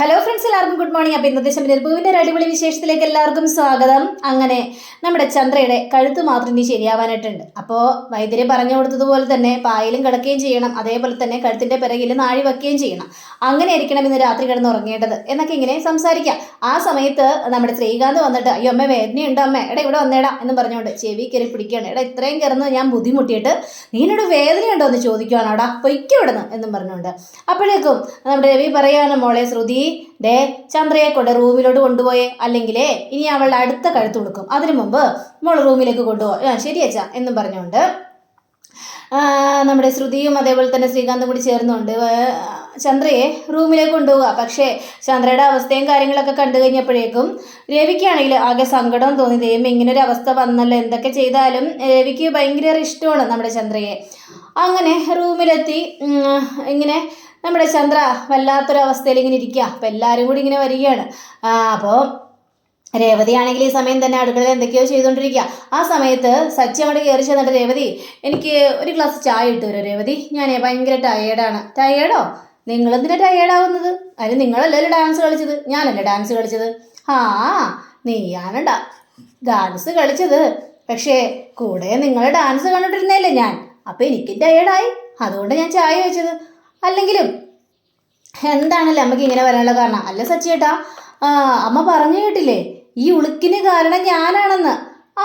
Hello friends എല്ലാവർക്കും good morning അപ്പോൾ ഇന്നത്തെ ശമിനിർഭുവിന്റെ ഒരു അടിപൊളി വിശേഷത്തിലേക്ക് എല്ലാവർക്കും സ്വാഗതം. അങ്ങനെ നമ്മുടെ ചന്ദ്രയുടെ കഴുത്ത് മാത്രം ഇനി ശരിയാവാനായിട്ടുണ്ട്. അപ്പോൾ വൈദ്യരെ പറഞ്ഞു കൊടുത്തതുപോലെ തന്നെ പായലും കിടക്കുകയും ചെയ്യണം. അതേപോലെ തന്നെ കഴുത്തിന്റെ പിറകിൽ നാഴി വെക്കുകയും ചെയ്യണം. അങ്ങനെ ആയിരിക്കണം ഇന്ന് രാത്രി കിടന്ന് ഉറങ്ങേണ്ടത് എന്നൊക്കെ ഇങ്ങനെ സംസാരിക്കാം. ആ സമയത്ത് നമ്മുടെ ശ്രീകാന്ത് വന്നിട്ട് അയ്യോ അമ്മ വേദനയുണ്ട് അമ്മ. എടാ ഇവിടെ വന്നേടാ എന്ന് പറഞ്ഞുകൊണ്ട് ചെവി കയറി പിടിക്കുകയാണ്. എടാ ഇത്രയും കിടന്ന് ഞാൻ ബുദ്ധിമുട്ടിയിട്ട് നീനോട് വേദനയുണ്ടോ? എന്ന് ചോദിക്കുവാണോടാ പൊയ്ക്കവിടുന്ന് പൊയ്ക്കോ എന്നും പറഞ്ഞുകൊണ്ട്. അപ്പോഴേക്കും നമ്മുടെ രവി പറയാണ് മോളെ ശ്രുതി ദേ ചന്ദ്രയെ കൊണ്ട് റൂമിലോട്ട് കൊണ്ടുപോയേ. അല്ലെങ്കിലേ ഇനി അവളുടെ അടുത്ത കഴുത്ത് കൊടുക്കും അതിനു മുമ്പ് മോൾ റൂമിലേക്ക് കൊണ്ടുപോകാം ശരി അച്ഛാ എന്നും പറഞ്ഞുകൊണ്ട്. നമ്മുടെ ശ്രുതിയും അതേപോലെ തന്നെ ശ്രീകാന്തും കൂടി ചേർന്നുകൊണ്ട് ചന്ദ്രയെ റൂമിലേക്ക് കൊണ്ടുപോവുക. പക്ഷേ ചന്ദ്രയുടെ അവസ്ഥയും കാര്യങ്ങളൊക്കെ കണ്ടു കഴിഞ്ഞപ്പോഴേക്കും രവിക്കാണെങ്കിൽ ആകെ സങ്കടം തോന്നി. ദൈവം ഇങ്ങനെ ഒരു അവസ്ഥ വന്നല്ലോ. എന്തൊക്കെ ചെയ്താലും രവിക്ക് ഭയങ്കര ഇഷ്ടമാണ് നമ്മുടെ ചന്ദ്രയെ. അങ്ങനെ റൂമിലെത്തി ഇങ്ങനെ നമ്മുടെ ചന്ദ്ര വല്ലാത്തൊരവസ്ഥയിൽ ഇങ്ങനെ ഇരിക്കുക അപ്പം എല്ലാവരും കൂടി ഇങ്ങനെ വരികയാണ്. അപ്പോൾ രേവതി ആണെങ്കിൽ ഈ സമയം തന്നെ അടുക്കളയിൽ എന്തൊക്കെയോ ചെയ്തുകൊണ്ടിരിക്കുക ആ സമയത്ത് സച്ചി അവിടെ കയറി ചെന്നിട്ട് രേവതി എനിക്ക് ഒരു ഗ്ലാസ് ചായ ഇട്ട് തരുമോ രേവതി? ഞാൻ ഭയങ്കര ടയേർഡാണ് ടയേർഡോ നിങ്ങൾ നിങ്ങളെന്തിനാ ടയേർഡാവുന്നത് അതിന് നിങ്ങളല്ലല്ലോ ഡാൻസ് കളിച്ചത്? ഞാനല്ലേ ഡാൻസ് കളിച്ചത്? ആ നീയാണണ്ട ഡാൻസ് കളിച്ചത്. പക്ഷേ കൂടെ നിങ്ങൾ ഡാൻസ് കണ്ടിട്ടിരുന്നല്ലേ ഞാൻ? അപ്പം എനിക്ക് ടയേർഡായി അതുകൊണ്ട് ഞാൻ ചായ വെച്ചത്. അല്ലെങ്കിലും എന്താണല്ലേ അമ്മയ്ക്ക് ഇങ്ങനെ വരാനുള്ള കാരണം? അല്ല സച്ചിയേട്ടാ അമ്മ പറഞ്ഞു കേട്ടില്ലേ? ഈ ഉളുക്കിന് കാരണം ഞാനാണെന്ന്.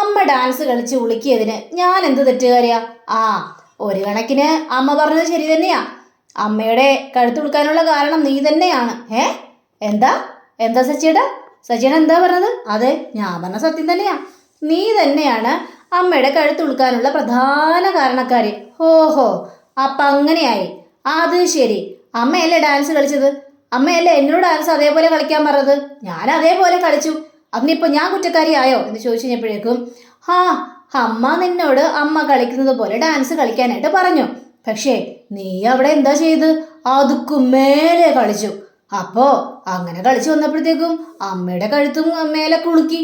അമ്മ ഡാൻസ് കളിച്ച് ഉളുക്കിയതിന് ഞാൻ എന്ത് തെറ്റുകാരിയാ? ആ ഒരു കണക്കിന് അമ്മ പറഞ്ഞത് ശരി തന്നെയാ. അമ്മയുടെ കഴുത്ത് ഉളുക്കാനുള്ള കാരണം നീ തന്നെയാണ്. ഏ എന്താ? എന്താ സച്ചിയേട്ടാ? സച്ചിയേട്ടൻ എന്താ പറഞ്ഞത്? അതെ ഞാൻ പറഞ്ഞ സത്യം തന്നെയാ. നീ തന്നെയാണ് അമ്മയുടെ കഴുത്തുളുക്കാനുള്ള പ്രധാന കാരണക്കാരി. ഓഹോ അപ്പം അങ്ങനെയായി. അത് ശരി. അമ്മയല്ലേ ഡാൻസ് കളിച്ചത്? അമ്മയല്ലേ എന്നോട് ഡാൻസ് അതേപോലെ കളിക്കാൻ പറഞ്ഞത്? ഞാൻ അതേപോലെ കളിച്ചു. അതിനിപ്പോൾ ഞാൻ കുറ്റക്കാരിയായോ എന്ന് ചോദിച്ചു കഴിഞ്ഞപ്പോഴേക്കും ഹാ അമ്മ നിന്നോട് അമ്മ കളിക്കുന്നത് പോലെ ഡാൻസ് കളിക്കാനായിട്ട് പറഞ്ഞു. പക്ഷേ നീ അവിടെ എന്താ ചെയ്ത്? അതുക്കും മേലെ കളിച്ചു. അപ്പോ അങ്ങനെ കളിച്ചു വന്നപ്പോഴത്തേക്കും അമ്മയുടെ കഴുത്തും മേലെ കുളുക്കി.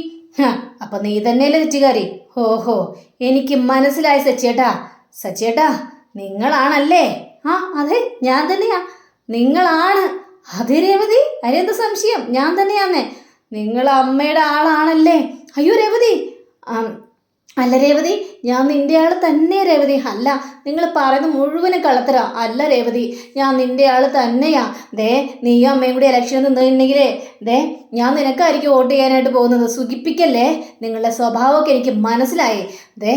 അപ്പൊ നീ തന്നെയല്ലേ തെറ്റുകാരി? ഓഹോ എനിക്ക് മനസ്സിലായി സച്ചേട്ടാ. സച്ചേട്ടാ നിങ്ങളാണല്ലേ? ആ അതെ ഞാൻ തന്നെയാ. നിങ്ങളാണ്. അതെ രേവതി അതിനെന്ത് സംശയം? ഞാൻ തന്നെയാന്നേ. നിങ്ങൾ അമ്മയുടെ ആളാണല്ലേ? അയ്യോ രേവതി അല്ല രേവതി ഞാൻ നിന്റെ ആൾ തന്നെ രേവതി. അല്ല നിങ്ങൾ പറയുന്ന മുഴുവനും കളത്തരാ അല്ല രേവതി ഞാൻ നിന്റെ ആൾ തന്നെയാ. ദേ നീയും അമ്മയും കൂടി ഇലക്ഷൻ നിന്നിട്ടുണ്ടെങ്കിലേ ദേ ഞാൻ നിനക്കായിരിക്കും വോട്ട് ചെയ്യാനായിട്ട് പോകുന്നത്. സുഖിപ്പിക്കല്ലേ? നിങ്ങളുടെ സ്വഭാവമൊക്കെ എനിക്ക് മനസ്സിലായി. ദേ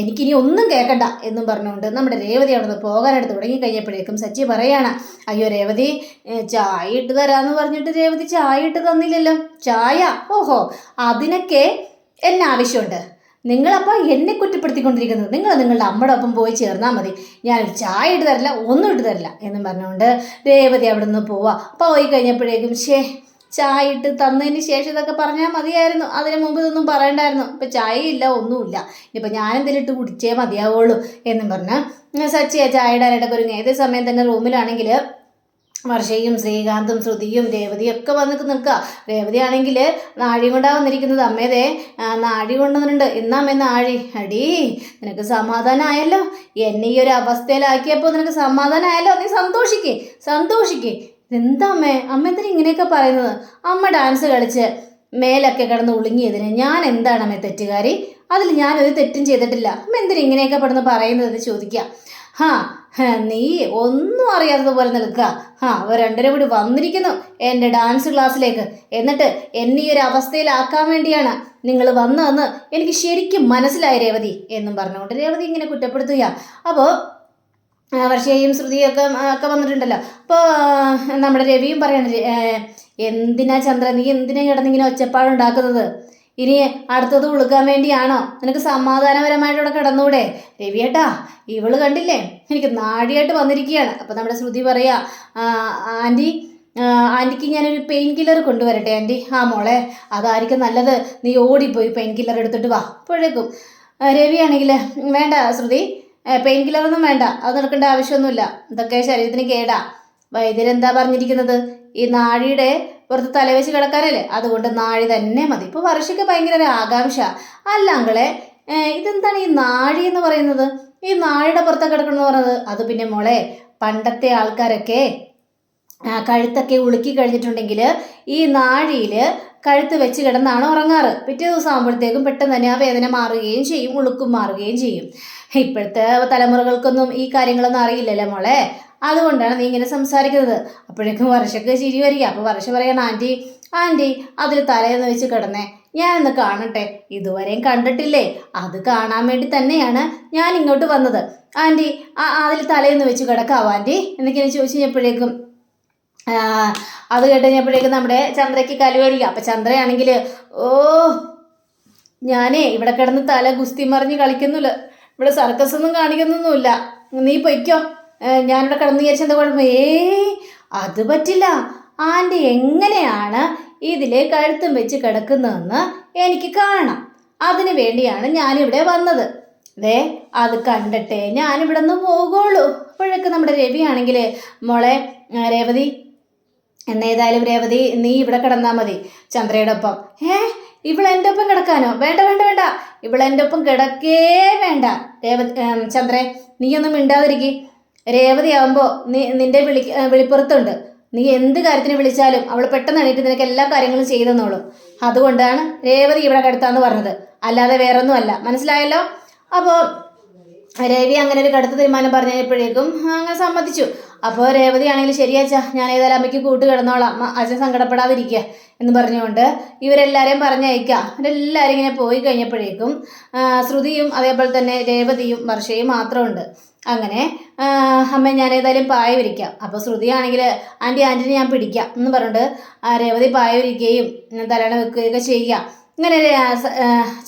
എനിക്കിനി ഒന്നും കേൾക്കണ്ട എന്നും പറഞ്ഞുകൊണ്ട് നമ്മുടെ രേവതി അവിടെ നിന്ന് പോകാനായിട്ട് തുടങ്ങി കഴിഞ്ഞപ്പോഴേക്കും സച്ചി പറയാണ് അയ്യോ രേവതി ചായ ഇട്ട് തരാമെന്ന് പറഞ്ഞിട്ട് രേവതി ചായ ഇട്ട് തന്നില്ലല്ലോ. ചായ? ഓഹോ അതിനൊക്കെ എന്നെ ആവശ്യമുണ്ട്. നിങ്ങളപ്പോൾ എന്നെ കുറ്റപ്പെടുത്തിക്കൊണ്ടിരിക്കുന്നത്? നിങ്ങൾ നിങ്ങളുടെ അമ്മയുടെ ഒപ്പം പോയി ചേർന്നാൽ മതി. ഞാനൊരു ചായ ഇട്ട് തരില്ല ഒന്നും ഇട്ട് തരില്ല എന്നും പറഞ്ഞുകൊണ്ട് രേവതി അവിടെ നിന്ന് പോവാ പോയി കഴിഞ്ഞപ്പോഴേക്കും ഷേ ചായ ഇട്ട് തന്നതിന് ശേഷം ഇതൊക്കെ പറഞ്ഞാൽ മതിയായിരുന്നു. അതിന് മുമ്പ് ഇതൊന്നും പറയണ്ടായിരുന്നു. ഇപ്പം ചായ ഇല്ല ഒന്നുമില്ല. ഇനിയിപ്പോൾ ഞാൻ എന്തെങ്കിലും ഇട്ട് കുടിച്ചേ മതിയാവുള്ളൂ എന്നും പറഞ്ഞ് സച്ചിയാ ചായ ഇടാനായിട്ടൊക്കെ ഒരുങ്ങി. ഏത് സമയം തന്നെ റൂമിലാണെങ്കിൽ വർഷയും ശ്രീകാന്തും ശ്രുതിയും രേവതിയും ഒക്കെ വന്ന് നിൽക്കുക. രേവതിയാണെങ്കിൽ നാഴി കൊണ്ടാ വന്നിരിക്കുന്നത്. അമ്മേതേ നാഴി കൊണ്ടുവന്നിട്ടുണ്ട്. എന്നാ അമ്മേ നാഴി. അടി നിനക്ക് സമാധാനമായല്ലോ എന്നെ ഈ ഒരു അവസ്ഥയിലാക്കിയപ്പോൾ നിനക്ക് സമാധാനമായല്ലോ നീ സന്തോഷിക്കേ സന്തോഷിക്കേ. എന്താ അമ്മേ? അമ്മ എന്തിനാ ഇങ്ങനെയൊക്കെ പറയുന്നത്? അമ്മ ഡാൻസ് കളിച്ച് മേലൊക്കെ കിടന്ന് ഉളുങ്ങിയതിന് ഞാൻ എന്താണ് അമ്മേ തെറ്റുകാരി? അതിൽ ഞാനൊരു തെറ്റും ചെയ്തിട്ടില്ല. അമ്മ എന്തിനാ ഇങ്ങനെയൊക്കെ പെടുന്ന് പറയുന്നത് ചോദിക്കുക. ഹ, നീ ഒന്നും അറിയാത്തതുപോലെ നിൽക്കുക. ആ അവർ രണ്ടുപേരും കൂടി വന്നിരിക്കുന്നു. എന്റെ ഡാൻസ് ക്ലാസ്സിലേക്ക് എന്നിട്ട് എന്നെ ഒരു അവസ്ഥയിലാക്കാൻ വേണ്ടിയാണ് നിങ്ങൾ വന്നതെന്ന് എനിക്ക് ശരിക്കും മനസ്സിലായി രേവതി എന്നും പറഞ്ഞുകൊണ്ട് രേവതി ഇങ്ങനെ കുറ്റപ്പെടുത്തുക. അപ്പോൾ വർഷയും ശ്രുതിയൊക്കെ ഒക്കെ വന്നിട്ടുണ്ടല്ലോ. അപ്പോൾ നമ്മുടെ രവിയും പറയണ എന്തിനാ ചന്ദ്ര നീ എന്തിനാ കിടന്നിങ്ങനെ ഒച്ചപ്പാടുണ്ടാക്കുന്നത്? ഇനി അടുത്തത് ഉളുക്കാൻ വേണ്ടിയാണോ? നിനക്ക് സമാധാനപരമായിട്ട് ഇവിടെ കിടന്നൂടെ? രവിയേട്ടാ ഇവൾ കണ്ടില്ലേ? എനിക്ക് നാടിയായിട്ട് വന്നിരിക്കുകയാണ്. അപ്പം നമ്മുടെ ശ്രുതി പറയാ "ആ, ആന്റി ആന്റിക്ക് ഞാനൊരു പെയിൻ കില്ലർ കൊണ്ടുവരട്ടെ ആന്റി ആ മോളെ അതായിരിക്കും നല്ലത്. നീ ഓടിപ്പോയി പെയിൻ കില്ലർ എടുത്തിട്ട് വാ. അപ്പോഴേക്കും രവിയാണെങ്കിൽ വേണ്ട ശ്രുതി പെയിൻ കില്ലറൊന്നും വേണ്ട. അത് നടക്കേണ്ട ആവശ്യമൊന്നുമില്ല. ഇതൊക്കെ ശരീരത്തിന് കേടാ. വൈദ്യരെന്താ പറഞ്ഞിരിക്കുന്നത്? ഈ നാഴിയുടെ പുറത്ത് തലവെച്ച് കിടക്കാനല്ലേ? അതുകൊണ്ട് നാഴി തന്നെ മതി. ഇപ്പോൾ വർഷയ്ക്ക് ഭയങ്കര ഒരു ആകാംക്ഷ. അല്ല അങ്കളെ ഇതെന്താണ് ഈ നാഴി എന്ന് പറയുന്നത്? ഈ നാഴിയുടെ പുറത്ത് കിടക്കണമെന്ന് പറയുന്നത് അത് പിന്നെ മോളെ പണ്ടത്തെ ആൾക്കാരൊക്കെ കഴുത്തൊക്കെ ഉളുക്കി കഴിഞ്ഞിട്ടുണ്ടെങ്കിൽ ഈ നാഴിയിൽ കഴുത്ത് വെച്ച് കിടന്നാണ് ഉറങ്ങാറ്. പിറ്റേ ദിവസം ആകുമ്പോഴത്തേക്കും പെട്ടെന്ന് തന്നെ ആ വേദന മാറുകയും ചെയ്യും ഉളുക്കും മാറുകയും ചെയ്യും. ഇപ്പോഴത്തെ തലമുറകൾക്കൊന്നും ഈ കാര്യങ്ങളൊന്നും അറിയില്ലല്ലേ മോളെ? അതുകൊണ്ടാണ് നീ ഇങ്ങനെ സംസാരിക്കുന്നത്. അപ്പോഴേക്കും വർഷക്ക് ചിരി വരിക. അപ്പോൾ വർഷ പറയണം ആന്റി ആന്റി അതിൽ തലേന്ന് വെച്ച് കിടന്നേ. ഞാനൊന്ന് കാണട്ടെ. ഇതുവരെയും കണ്ടിട്ടില്ലേ? അത് കാണാൻ വേണ്ടി തന്നെയാണ് ഞാൻ ഇങ്ങോട്ട് വന്നത്. ആന്റി ആ അതിൽ തലേന്ന് വെച്ച് കിടക്കാവോ ആന്റി എന്നൊക്കെ ചോദിച്ചു കഴിഞ്ഞപ്പോഴേക്കും അത് കേട്ട് കഴിഞ്ഞപ്പോഴേക്കും നമ്മുടെ ചന്ദ്രയ്ക്ക് കലുവരിക അപ്പം ചന്ദ്രയാണെങ്കിൽ ഓ ഞാനേ ഇവിടെ കിടന്ന് തല ഗുസ്തി മറിഞ്ഞ് കളിക്കുന്നില്ല ഇവിടെ സർക്കസ് ഒന്നും കാണിക്കുന്നൊന്നുമില്ല. നീ പൊയ്ക്കോ. ഞാനിവിടെ കിടന്ന് വിചാരിച്ച എന്താ കുഴപ്പം? ഏ അത് പറ്റില്ല. ആന്റി എങ്ങനെയാണ് ഇതിലെ കഴുത്തും വെച്ച് കിടക്കുന്നതെന്ന് എനിക്ക് കാണണം. അതിനു വേണ്ടിയാണ് ഞാനിവിടെ വന്നത്. ദേ അത് കണ്ടിട്ടേ ഞാനിവിടെ നിന്ന് പോകുള്ളൂ അപ്പോഴൊക്കെ നമ്മുടെ രവിയാണെങ്കിൽ മോളെ രേവതി എന്നേതായാലും രേവതി നീ ഇവിടെ കിടന്നാൽ മതി ചന്ദ്രയുടെ ഒപ്പം. ഏ ഇവളെന്റെ ഒപ്പം കിടക്കാനോ? വേണ്ട വേണ്ട വേണ്ട. ഇവളെന്റെ ഒപ്പം കിടക്കേ വേണ്ട. രേവതി ചന്ദ്രേ നീയൊന്നും മിണ്ടാതിരിക്കി. രേവതി ആവുമ്പോൾ നീ നിന്റെ വിളി വിളിപ്പുറത്തുണ്ട്. നീ എന്ത് കാര്യത്തിന് വിളിച്ചാലും അവൾ പെട്ടെന്ന് എണീറ്റ് നിനക്ക് എല്ലാ കാര്യങ്ങളും ചെയ്തെന്നോളൂ അതുകൊണ്ടാണ് രേവതി ഇവിടെ കടുത്താന്ന് പറഞ്ഞത്. അല്ലാതെ വേറൊന്നും അല്ല മനസ്സിലായല്ലോ? അപ്പോൾ രവി അങ്ങനെ ഒരു കടുത്ത തീരുമാനം പറഞ്ഞപ്പോഴേക്കും അങ്ങനെ സമ്മതിച്ചു. അപ്പോൾ രേവതി ആണെങ്കിൽ ശരിയാച്ച ഞാൻ ഏതായാലും അമ്മയ്ക്ക് കൂട്ട് കിടന്നോളാം. അച്ഛൻ സങ്കടപ്പെടാതിരിക്കുക എന്ന് പറഞ്ഞുകൊണ്ട് ഇവരെല്ലാവരെയും പറഞ്ഞയക്കാം. ഇവരെല്ലാവരും ഇങ്ങനെ പോയി കഴിഞ്ഞപ്പോഴേക്കും ശ്രുതിയും അതേപോലെ തന്നെ രേവതിയും വർഷയും മാത്രമുണ്ട്. അങ്ങനെ അമ്മ ഞാൻ ഏതായാലും പായ വിരിക്കാം. അപ്പോൾ ശ്രുതിയാണെങ്കിൽ ആന്റി ആന്റിനെ ഞാൻ പിടിക്കാം എന്ന് പറഞ്ഞിട്ട് രേവതി പായ വിരിക്കുകയും തലയണ വെക്കുകയൊക്കെ ചെയ്യുക. ഇങ്ങനെ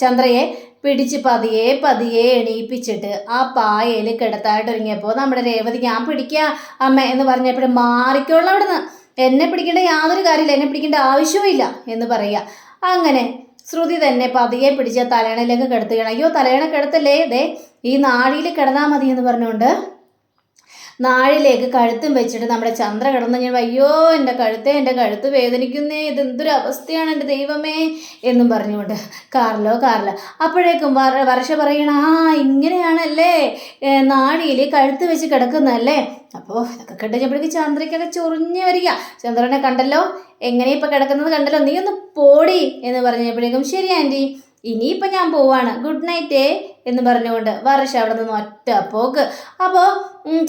ചന്ദ്രയെ പിടിച്ച് പതിയെ പതിയെ എണീപ്പിച്ചിട്ട് ആ പായയിൽ കിടത്തായിട്ട് ഒരുങ്ങിയപ്പോൾ നമ്മുടെ രേവതി ഞാൻ പിടിക്കുക അമ്മ എന്ന് പറഞ്ഞപ്പോഴും മാറിക്കോളാം അവിടുന്ന്. എന്നെ പിടിക്കേണ്ട യാതൊരു കാര്യമില്ല എന്നെ പിടിക്കേണ്ട ആവശ്യവുമില്ല എന്ന് പറയുക. അങ്ങനെ ശ്രുതി തന്നെ പതിയെ പിടിച്ച തലയണയിലേക്ക് കിടത്തുകയാണ്. അയ്യോ തലയണ കിടത്തല്ലേ? ദേ ഈ നാഴിയിൽ കിടന്നാൽ മതി എന്ന് പറഞ്ഞുകൊണ്ട് നാഴിലേക്ക് കഴുത്തും വെച്ചിട്ട് നമ്മുടെ ചന്ദ്ര കിടന്ന് ഞാൻ അയ്യോ എന്റെ കഴുത്ത് എന്റെ കഴുത്ത് വേദനിക്കുന്നേ ഇതെന്തൊരു അവസ്ഥയാണ് എന്റെ ദൈവമേ? എന്നും പറഞ്ഞുകൊണ്ട് കാറിലോ കാറിലോ. അപ്പോഴേക്കും വർഷ പറയണ ആ ഇങ്ങനെയാണല്ലേ നാഴിയിൽ കഴുത്ത് വെച്ച് കിടക്കുന്നതല്ലേ? അപ്പോൾ ഇതൊക്കെ കണ്ടുകഴിഞ്ഞപ്പോഴേക്ക് ചന്ദ്രയ്ക്കൊക്കെ ചൊറിഞ്ഞ് വരിക. ചന്ദ്രനെ കണ്ടല്ലോ? എങ്ങനെ കിടക്കുന്നത് കണ്ടല്ലോ? നീ ഒന്ന് പോടി എന്ന് പറഞ്ഞപ്പോഴേക്കും ശരി ആന്റി ഇനിയിപ്പം ഞാൻ പോവാണ്. ഗുഡ് നൈറ്റ് എന്ന് പറഞ്ഞുകൊണ്ട് വർഷ അവിടെ നിന്ന് ഒറ്റ പോക്ക്. അപ്പോൾ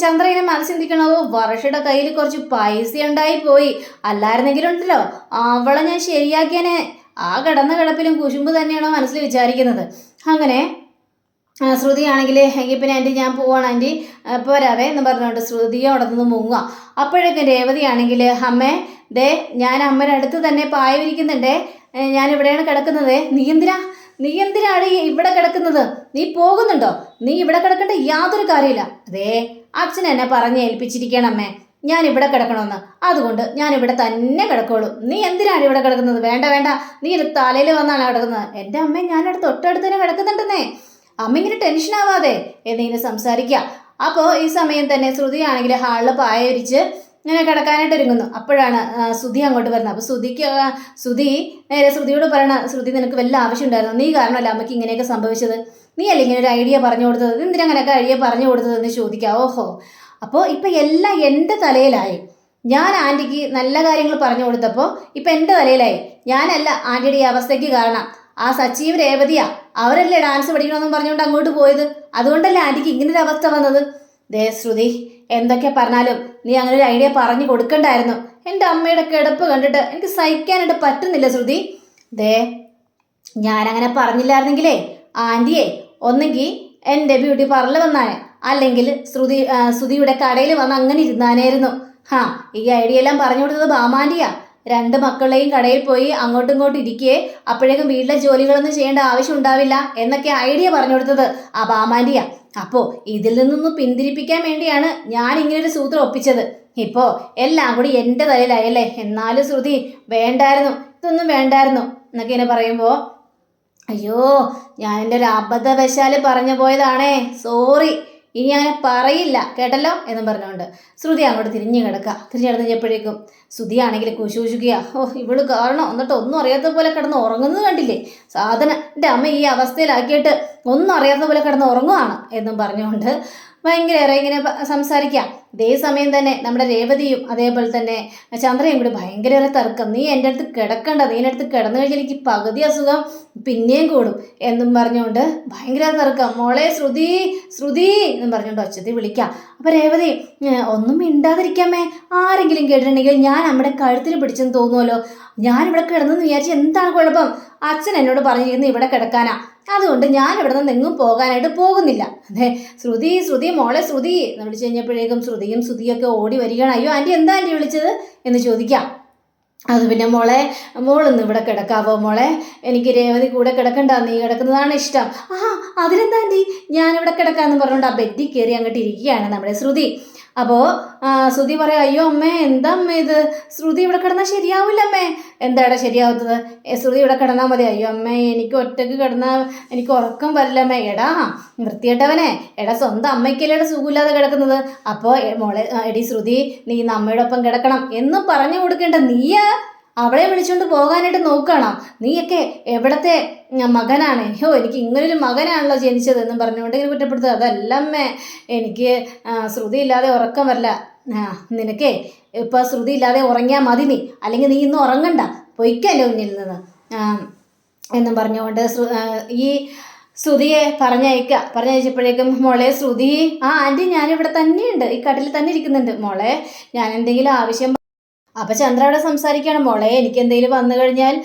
ചന്ദ്രനെ മനസ്സിന്തിക്കണോ? വർഷയുടെ കയ്യിൽ കുറച്ച് പൈസ ഉണ്ടായി പോയി. അല്ലായിരുന്നെങ്കിലും ഉണ്ടല്ലോ അവളെ ഞാൻ ശരിയാക്കിയനെ. ആ കിടന്ന കിടപ്പിലും കുശുമ്പ് തന്നെയാണോ മനസ്സിൽ വിചാരിക്കുന്നത്. അങ്ങനെ ശ്രുതി ശ്രുതിയാണെങ്കിൽ എങ്കിൽ പിന്നെ ആന്റി ഞാൻ പോവാണ് ആന്റി. പോരാവേ എന്ന് പറഞ്ഞുകൊണ്ട് ശ്രുതിയെ അവിടെ നിന്ന് മുങ്ങുക അപ്പോഴേക്കും രേവതിയാണെങ്കിൽ അമ്മേ ദേ ഞാൻ അമ്മയുടെ അടുത്ത് തന്നെ പായ വിരിക്കുന്നുണ്ടേ ഞാനിവിടെയാണ് കിടക്കുന്നത്. നീ എന്തിനാ നീ എന്തിനാണ് ഇവിടെ കിടക്കുന്നത്? നീ പോകുന്നുണ്ടോ? നീ ഇവിടെ കിടക്കേണ്ട യാതൊരു കാര്യമില്ല. അതേ അച്ഛൻ എന്നെ പറഞ്ഞ് ഏൽപ്പിച്ചിരിക്കണം അമ്മേ. ഞാൻ ഇവിടെ കിടക്കണമെന്ന്. അതുകൊണ്ട് ഞാൻ ഇവിടെ തന്നെ കിടക്കുള്ളൂ നീ എന്തിനാണ് ഇവിടെ കിടക്കുന്നത്? വേണ്ട വേണ്ട. നീ ഇത് തലയിൽ വന്നാണ് കിടക്കുന്നത്. എന്റെ അമ്മ ഞാനിവിടെ തൊട്ടടുത്ത് തന്നെ കിടക്കുന്നുണ്ടെന്നേ. അമ്മ ഇങ്ങനെ ടെൻഷൻ ആവാതെ എന്നിങ്ങനെ സംസാരിക്കുക അപ്പോൾ ഈ സമയം തന്നെ ശ്രുതിയാണെങ്കിൽ ഹാളിൽ പായ വിരിച്ച് ഇങ്ങനെ കിടക്കാനായിട്ട് ഒരുങ്ങുന്നു. അപ്പോഴാണ് ശ്രുതി അങ്ങോട്ട് വരുന്നത്. അപ്പോൾ ശ്രുതിക്ക് ശ്രുതി നേരെ ശ്രുതിയോട് പറയണ ശ്രുതി നിനക്ക് വല്ല ആവശ്യം ഉണ്ടായിരുന്നു? നീ കാരണമല്ല അമ്മയ്ക്ക് ഇങ്ങനെയൊക്കെ സംഭവിച്ചത്. നീ അല്ലേ ഇങ്ങനെ ഒരു ഐഡിയ പറഞ്ഞു കൊടുത്തത്? എന്തിനാ അങ്ങനെയൊക്കെ ഐഡിയ പറഞ്ഞു കൊടുത്തതെന്ന് ചോദിക്കാം. ഓഹോ. അപ്പോൾ ഇപ്പം എല്ലാം എന്റെ തലയിലായി. ഞാൻ ആന്റിക്ക് നല്ല കാര്യങ്ങൾ പറഞ്ഞു കൊടുത്തപ്പോൾ ഇപ്പം എന്റെ തലയിലായി. ഞാനല്ല ആന്റിയുടെ ഈ അവസ്ഥയ്ക്ക് കാരണം. ആ സച്ചീവ് രേവതിയാ. അവരല്ലേ ഡാൻസ് പഠിക്കണമെന്നും പറഞ്ഞുകൊണ്ട് അങ്ങോട്ട് പോയത്. അതുകൊണ്ടല്ലേ ആന്റിക്ക് ഇങ്ങനൊരു അവസ്ഥ വന്നത്? ദേ ശ്രുതി എന്തൊക്കെ പറഞ്ഞാലും നീ അങ്ങനെ ഒരു ഐഡിയ പറഞ്ഞു കൊടുക്കണ്ടായിരുന്നു. എന്റെ അമ്മയുടെ കിടപ്പ് കണ്ടിട്ട് എനിക്ക് സഹിക്കാനായിട്ട് പറ്റുന്നില്ല ശ്രുതി. ദേ ഞാനങ്ങനെ പറഞ്ഞില്ലായിരുന്നെങ്കിലേ ആന്റിയെ ഒന്നെങ്കിൽ എന്റെ ബ്യൂട്ടി പാർലർ വന്നാണ് അല്ലെങ്കിൽ ശ്രുതി ശ്രുതിയുടെ കടയിൽ വന്ന് അങ്ങനെ ഇരുന്നാനായിരുന്നു. ഹാ ഈ ഐഡിയ എല്ലാം പറഞ്ഞു കൊടുത്തത് ബാമാന്റിയാ രണ്ട് മക്കളെയും കടയിൽ പോയി അങ്ങോട്ടും ഇങ്ങോട്ടും ഇരിക്കേ അപ്പോഴേക്കും വീട്ടിലെ ജോലികളൊന്നും ചെയ്യേണ്ട ആവശ്യം ഉണ്ടാവില്ല എന്നൊക്കെ ഐഡിയ പറഞ്ഞു കൊടുത്തത് ആ ബാമാന്റിയാ അപ്പോൾ ഇതിൽ നിന്നൊന്നും പിന്തിരിപ്പിക്കാൻ വേണ്ടിയാണ് ഞാൻ ഇങ്ങനൊരു സൂത്രം ഒപ്പിച്ചത്. ഇപ്പോൾ എല്ലാം കൂടി എന്റെ തലയിലായല്ലേ? എന്നാലും ശ്രുതി വേണ്ടായിരുന്നു ഇതൊന്നും വേണ്ടായിരുന്നു എന്നൊക്കെ ഇങ്ങനെ പറയുമ്പോൾ അയ്യോ ഞാൻ എന്റെ ഒരു അബദ്ധവശാൽ പറഞ്ഞു പോയതാണേ സോറി ഇനി അങ്ങനെ പറയില്ല കേട്ടല്ലോ എന്നും പറഞ്ഞുകൊണ്ട് ശ്രുതി അങ്ങോട്ട് തിരിഞ്ഞു കിടക്കുക. തിരിഞ്ഞു കിടന്നപ്പോഴേക്കും ശ്രുതി ആണെങ്കിൽ കുശു കുശുക്കുക ഓ ഇവൾ കാരണം? എന്നിട്ട് ഒന്നും അറിയാത്ത പോലെ കിടന്ന് ഉറങ്ങുന്നത് കണ്ടില്ലേ? സാധനം എന്റെ അമ്മ ഈ അവസ്ഥയിലാക്കിയിട്ട് ഒന്നും അറിയാത്ത പോലെ കിടന്ന് ഉറങ്ങുവാണ് എന്നും പറഞ്ഞുകൊണ്ട് ഭയങ്കര ഇങ്ങനെ സംസാരിക്കാം. ഇതേ സമയം തന്നെ നമ്മുടെ രേവതിയും അതേപോലെ തന്നെ ചന്ദ്രയും കൂടി ഭയങ്കരേറെ തർക്കം. നീ എന്റെ അടുത്ത് കിടക്കണ്ട. നീ എന്റെ അടുത്ത് കിടന്നു കഴിഞ്ഞാൽ എനിക്ക് പകുതി അസുഖം പിന്നെയും കൂടും എന്നും പറഞ്ഞുകൊണ്ട് ഭയങ്കര തർക്കം. മോളെ ശ്രുതി ശ്രുതി എന്നും പറഞ്ഞുകൊണ്ട് ഒച്ചത്തിൽ വിളിക്കാം. അപ്പോൾ രേവതി ഒന്നും മിണ്ടാതിരിക്കാമേ. ആരെങ്കിലും കേട്ടിട്ടുണ്ടെങ്കിൽ ഞാൻ നമ്മുടെ കഴുത്തിൽ പിടിച്ചെന്ന് തോന്നുമല്ലോ ഞാനിവിടെ കിടന്നെന്ന് വിചാരിച്ച് എന്താണ് കുഴപ്പം? അച്ഛൻ എന്നോട് പറഞ്ഞിരുന്നു ഇവിടെ കിടക്കാനാ. അതുകൊണ്ട് ഞാൻ ഇവിടെ നിന്ന് എങ്ങും പോകാനായിട്ട് പോകുന്നില്ല. അതെ ശ്രുതി ശ്രുതി മോളെ ശ്രുതി. എന്ന് വിളിച്ചു കഴിഞ്ഞപ്പോഴേക്കും ശ്രുതിയും ശ്രുതിയൊക്കെ ഓടി വരികയാണ്. അയ്യോ ആന്റി എന്താ ആന്റി വിളിച്ചത്? എന്ന് ചോദിക്കാം. അത് പിന്നെ മോളെ മോളൊന്ന് ഇവിടെ കിടക്കാവോ മോളെ? എനിക്ക് രേവതി കൂടെ കിടക്കണ്ട നീ കിടക്കുന്നതാണ് ഇഷ്ടം. ആ അതിലെന്താ ആന്റി ഞാനിവിടെ കിടക്കാമെന്ന് പറഞ്ഞുകൊണ്ട് ആ ബെഡിൽ കയറി അങ്ങോട്ട് ഇരിക്കുകയാണ് നമ്മുടെ ശ്രുതി. അപ്പോൾ ശ്രുതി പറയാം അയ്യോ അമ്മേ എന്താ അമ്മേ ഇത്? ശ്രുതി ഇവിടെ കിടന്നാൽ ശരിയാവില്ല അമ്മേ. എന്താടാ ശരിയാവുന്നത് ശ്രുതി ഇവിടെ കിടന്നാൽ മതി. അയ്യോ അമ്മേ എനിക്ക് ഒറ്റയ്ക്ക് കിടന്നാൽ എനിക്ക് ഉറക്കം വരില്ല അമ്മേ. എടാ വൃത്തിയേട്ടവനെ എടാ സ്വന്തം അമ്മയ്ക്കല്ലേ സുഖമില്ലാതെ കിടക്കുന്നത്? അപ്പോൾ മോളെ എടി ശ്രുതി നീ ഇന്ന് ഒപ്പം കിടക്കണം. എന്ന് പറഞ്ഞു കൊടുക്കേണ്ട നീയാ? അവളെ വിളിച്ചുകൊണ്ട് പോകാനായിട്ട് നോക്കണം? നീയൊക്കെ എവിടത്തെ മകനാണ്? അയ്യോ എനിക്ക് ഇങ്ങനൊരു മകനാണല്ലോ ജനിച്ചത് എന്ന് പറഞ്ഞുകൊണ്ട് ഇങ്ങനെ കുറ്റപ്പെടുത്തുക. അതല്ലമ്മേ എനിക്ക് ശ്രുതി ഇല്ലാതെ ഉറക്കം വരില്ല. നിനക്കേ ഇപ്പൊ ശ്രുതി ഇല്ലാതെ ഉറങ്ങിയാൽ മതി നീ. അല്ലെങ്കിൽ നീ ഇന്ന് ഉറങ്ങണ്ട. പൊയ്ക്കല്ലോ മുന്നിൽ നിന്ന്. എന്നും പറഞ്ഞുകൊണ്ട് ഈ ശ്രുതിയെ പറഞ്ഞയക്കുക പറഞ്ഞയച്ചപ്പോഴേക്കും മോളെ ശ്രുതി ആ ആന്റി ഞാനിവിടെ തന്നെയുണ്ട്. ഈ കട്ടിൽ തന്നെ ഇരിക്കുന്നുണ്ട്. മോളെ ഞാൻ എന്തെങ്കിലും ആവശ്യം അപ്പൊ ചന്ദ്ര അവിടെ സംസാരിക്കുകയാണ്. മോളെ എനിക്ക് എന്തെങ്കിലും വന്നു കഴിഞ്ഞാൽ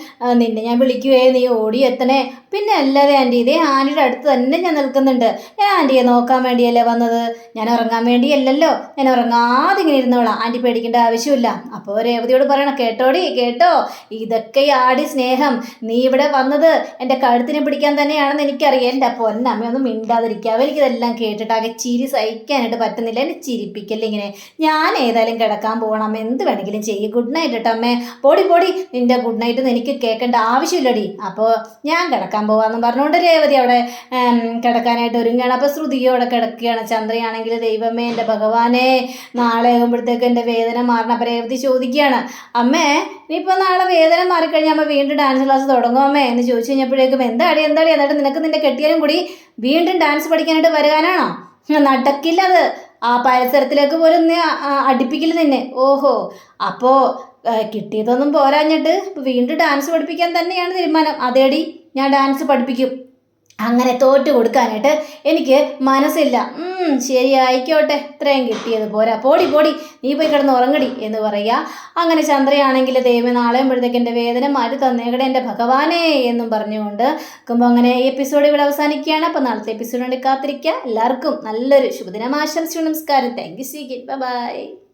നിന്നെ ഞാൻ വിളിക്കുകയെ നീ ഓടി എത്തണേ. പിന്നെ അല്ലാതെ ആന്റി ഇതേ ആന്റിയുടെ അടുത്ത് തന്നെ ഞാൻ നിൽക്കുന്നുണ്ട്. ഞാൻ ആന്റിയെ നോക്കാൻ വേണ്ടിയല്ലേ വന്നത്? ഞാൻ ഉറങ്ങാൻ വേണ്ടിയല്ലല്ലോ. ഞാൻ ഉറങ്ങാതെ ഇങ്ങനെ ഇരുന്നോളാം. ആന്റി പേടിക്കേണ്ട ആവശ്യമില്ല. അപ്പോൾ രേവതിയോട് പറയണം കേട്ടോടി കേട്ടോ. ഇതൊക്കെ ആടി സ്നേഹം. നീ ഇവിടെ വന്നത് എന്റെ കഴുത്തിനെ പിടിക്കാൻ തന്നെയാണെന്ന് എനിക്കറിയാം. എന്റെ പൊന്നമ്മ ഒന്നും മിണ്ടാതിരിക്കാതെ എനിക്കിതെല്ലാം കേട്ടിട്ട് ആകെ ചിരി സഹിക്കാനായിട്ട് പറ്റുന്നില്ല. എന്നെ ചിരിപ്പിക്കല്ലേ ഇങ്ങനെ. ഞാൻ ഏതായാലും കിടക്കാൻ പോകണം. എന്ത് വേണമെങ്കിലും ചെയ്യും. ഗുഡ് നൈറ്റ് കേട്ടോ അമ്മേ. പോടി പോടി. നിന്റെ ഗുഡ് നൈറ്റ് എനിക്ക് കേൾക്കേണ്ട ആവശ്യമില്ലടി. അപ്പോൾ ഞാൻ കിടക്കാൻ പോവാന്ന് പറഞ്ഞുകൊണ്ട് രേവതി അവിടെ കിടക്കാനായിട്ട് ഒരുങ്ങുകയാണ്. അപ്പോൾ അവിടെ കിടക്കുകയാണ്. ചന്ദ്രയാണെങ്കിൽ ദൈവമേ എന്റെ ഭഗവാനെ നാളെ ആകുമ്പോഴത്തേക്ക് എന്റെ വേദന മാറണം. അപ്പോൾ രേവതി ചോദിക്കുകയാണ് അമ്മേ ഇനിയിപ്പോൾ നാളെ വേദന മാറിക്കഴിഞ്ഞാൽ അമ്മ വീണ്ടും ഡാൻസ് ക്ലാസ് തുടങ്ങും അമ്മേ എന്ന് ചോദിച്ചു കഴിഞ്ഞപ്പോഴേക്കും എന്താടി എന്താടി? എന്നിട്ട് നിനക്ക് നിന്റെ കെട്ടിയാലും കൂടി വീണ്ടും ഡാൻസ് പഠിക്കാനായിട്ട് വരാനാണോ? നടക്കില്ല അത്. ആ പരിസരത്തിലേക്ക് പോലും അടുപ്പിക്കില്ല നിന്നെ. ഓഹോ. അപ്പോൾ കിട്ടിയതൊന്നും പോരാഞ്ഞിട്ട് വീണ്ടും ഡാൻസ് പഠിപ്പിക്കാൻ തന്നെയാണ് തീരുമാനം. അതേടി. ഞാൻ ഡാൻസ് പഠിപ്പിക്കും. അങ്ങനെ തോറ്റു കൊടുക്കാനായിട്ട് എനിക്ക് മനസ്സില്ല. ശരി ആയിക്കോട്ടെ. ഇത്രയും കിട്ടിയത് പോരാ. പോടി പോടി. നീ പോയി കിടന്ന് ഉറങ്ങടി എന്ന് പറയുക. അങ്ങനെ ചന്ദ്രയാണെങ്കിൽ ദൈവം നാളെയുമ്പോഴത്തേക്ക് എന്റെ വേദന മാറ്റി തന്നേക്കടെ എന്റെ ഭഗവാനേ എന്നും പറഞ്ഞുകൊണ്ട് നിൽക്കുമ്പോൾ അങ്ങനെ ഈ എപ്പിസോഡ് ഇവിടെ അവസാനിക്കുകയാണ്. അപ്പോൾ നാളത്തെ എപ്പിസോഡ് കാത്തിരിക്കുക. എല്ലാവർക്കും നല്ലൊരു ശുഭദിനം. ആശംസിച്ചു നമസ്കാരം. Thank you see by